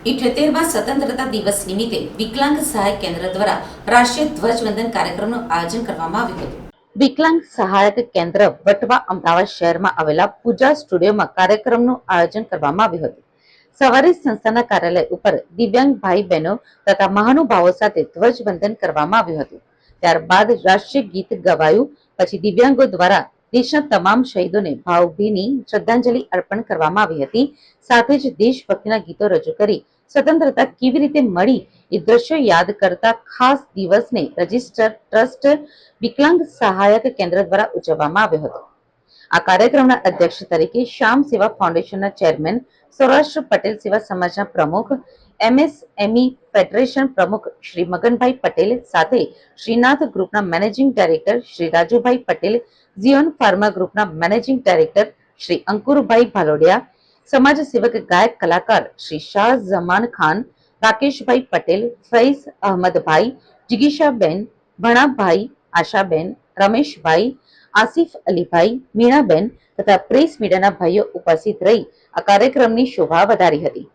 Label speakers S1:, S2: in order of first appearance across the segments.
S1: ઇઠ્યોતેરમાં સ્વતંત્રતા દિવસ નિમિત્તે વિકલાંગ સહાય કેન્દ્ર દ્વારા રાષ્ટ્રીય ધ્વજવંદન કાર્યક્રમનું આયોજન કરવામાં આવ્યું હતું. વિકલાંગ સહાયક કેન્દ્ર વટવા અમદાવાદ શહેરમાં આવેલા પૂજા સ્ટુડિયોમાં કાર્યક્રમનું આયોજન કરવામાં આવ્યું હતું. સવારે સંસ્થાના કાર્યાલય ઉપર દિવ્યાંગ ભાઈ બહેનો તથા મહાનુભાવો સાથે ધ્વજવંદન કરવામાં આવ્યું હતું. ત્યારબાદ રાષ્ટ્રીય ગીત ગવાયું, પછી દિવ્યાંગો દ્વારા દેશના તમામ શહીદોને ભાવભીની શ્રદ્ધાંજલિ અર્પણ કરવામાં આવી હતી. સાથે જ દેશભક્તિના ગીતો રજૂ કરી સ્વતંત્રતા કેવી રીતે મળી એ દ્રશ્યો યાદ કરતા ખાસ દિવસને રજિસ્ટર ટ્રસ્ટ વિકલાંગ સહાયક કેન્દ્ર દ્વારા ઉજવવામાં આવ્યો હતો. આ કાર્યક્રમના અધ્યક્ષ તરીકે શ્યામ સેવા ફાઉન્ડેશનના ચેરમેન સૌરાષ્ટ્ર પટેલ સેવા સમાજના પ્રમુખ એમએસએમઈ ફેડરેશન પ્રમુખ શ્રી મગનભાઈ પટેલ સાથે શ્રીનાથ ગ્રુપના managing director Shri Rajubhai Patel, Zion pharma ગ્રુપના મેનેજિંગ ડાયરેક્ટર શ્રી અંકુરભાઈ ભાલોડિયા સમાજ સેવક ગાયક કલાકાર શ્રી શાહ ઝમાન ખાન, રાકેશભાઈ પટેલ, ફૈઝ અહમદભાઈ, જિગીશાબેન, ભણાભાઈ, આશાબેન, રમેશભાઈ, આસિફ અલીભાઈ, મીણાબેન તથા પ્રેસ મીડિયાના ભાઈઓ ઉપસ્થિત રહી આ કાર્યક્રમની શોભા વધારી હતી.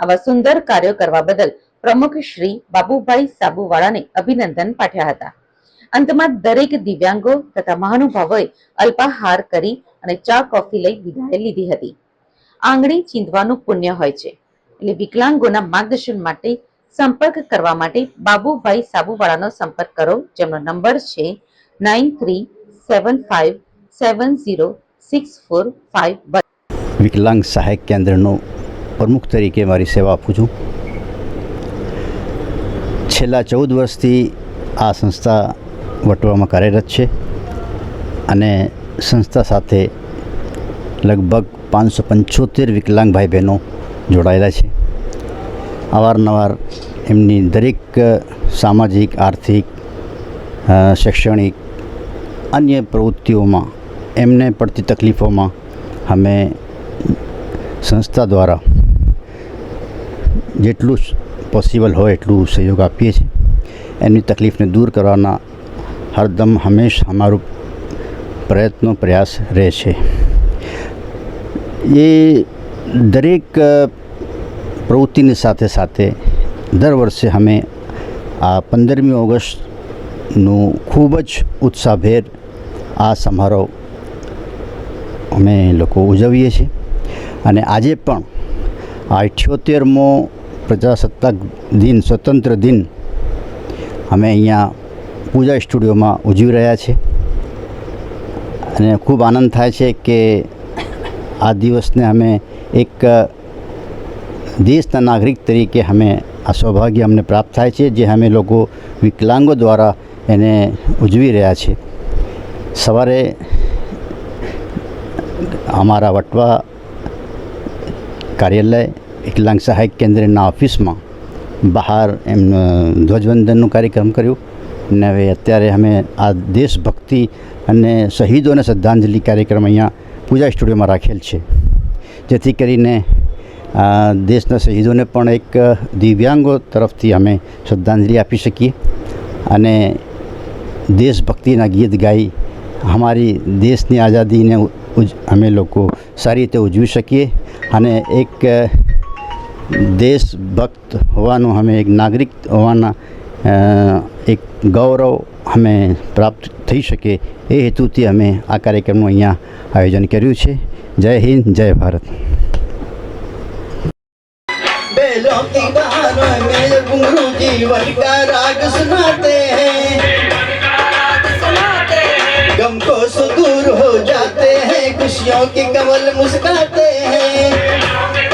S1: આવા સુંદર કાર્યો કરવા બદલ પ્રમુખ શ્રી બાબુભાઈ સાબુવાળાને અભિનંદન પાઠ્યા હતા. અંતમાં દરેક દિવ્યાંગો તથા મહાનુભાવોએ અલ્પાહાર કરી અને ચા કોફી લઈ વિદાય લીધી હતી. આંગળી ચીંધવાનું પુણ્ય હોય છે. એટલે વિકલાંગોના માર્ગદર્શન માટે સંપર્ક કરવા માટે બાબુભાઈ સાબુવાળાનો સંપર્ક કરો. જેમનો નંબર છે nine three seven five seven zero six four five
S2: વિકલાંગ સહાયક કેન્દ્રનો પ્રમુખ તરીકે મારી સેવા આપું છું. છેલ્લા ચૌદ વર્ષથી આ સંસ્થા વટવામાં કાર્યરત છે અને સંસ્થા સાથે લગભગ પાંચસો પંચોતેર વિકલાંગ ભાઈ બહેનો જોડાયેલા છે. અવારનવાર એમની દરેક સામાજિક, આર્થિક શૈક્ષણિક, અન્ય પ્રવૃત્તિઓમાં એમને પડતી તકલીફોમાં અમે સંસ્થા દ્વારા જેટલું પોસિબલ હોય એટલું સહયોગ આપીએ છીએ. એમની તકલીફને દૂર કરવાના હરદમ હંમેશ અમારું પ્રયત્નો, પ્રયાસ રહે છે. એ દરેક પ્રવૃત્તિની સાથે સાથે દર વર્ષે અમે આ પંદરમી ઓગસ્ટનું ખૂબ જ ઉત્સાહભેર આ સમારોહ અમે લોકો ઉજવીએ છીએ. અને આજે પણ આ અઠ્યોતેરમો પ્રજાસત્તાક દિન, સ્વતંત્ર દિન અમે અહીંયા પૂજા સ્ટુડિયોમાં ઉજવી રહ્યા છીએ. અને ખૂબ આનંદ થાય છે કે આ દિવસને અમે એક દેશના નાગરિક તરીકે અમે આ સૌભાગ્ય અમને પ્રાપ્ત થાય છે, જે અમે લોકો વિકલાંગો દ્વારા એને ઉજવી રહ્યા છે. સવારે અમારા વટવા કાર્યાલય વિકલાંગ સહાયક કેન્દ્રના ઓફિસમાં બહાર એમનું ધ્વજવંદનનું કાર્યક્રમ કર્યું. ને હવે અત્યારે અમે આ દેશભક્તિ અને શહીદોને શ્રદ્ધાંજલિ કાર્યક્રમ અહીંયા પૂજા સ્ટુડિયોમાં રાખેલ છે. જેથી કરીને દેશના શહીદોને પણ એક દિવ્યાંગો તરફથી અમે શ્રદ્ધાંજલિ આપી શકીએ અને દેશભક્તિના ગીત ગાઈ અમારી દેશની આઝાદીને અમે લોકો સારી રીતે ઉજવી શકીએ અને એક દેશભક્ત હોવાનું અમે એક નાગરિક હોવાના એક ગૌરવ અમે પ્રાપ્ત થઈ શકે એ હેતુથી અમે આ કાર્યક્રમનું અહીંયા આયોજન કર્યું છે જય હિન્દ જય ભારત
S3: बैलों की बहारों में घुंघरू जीवन का राग सुनाते हैं गम को सुदूर हो जाते हैं खुशियों के कमल मुस्काते हैं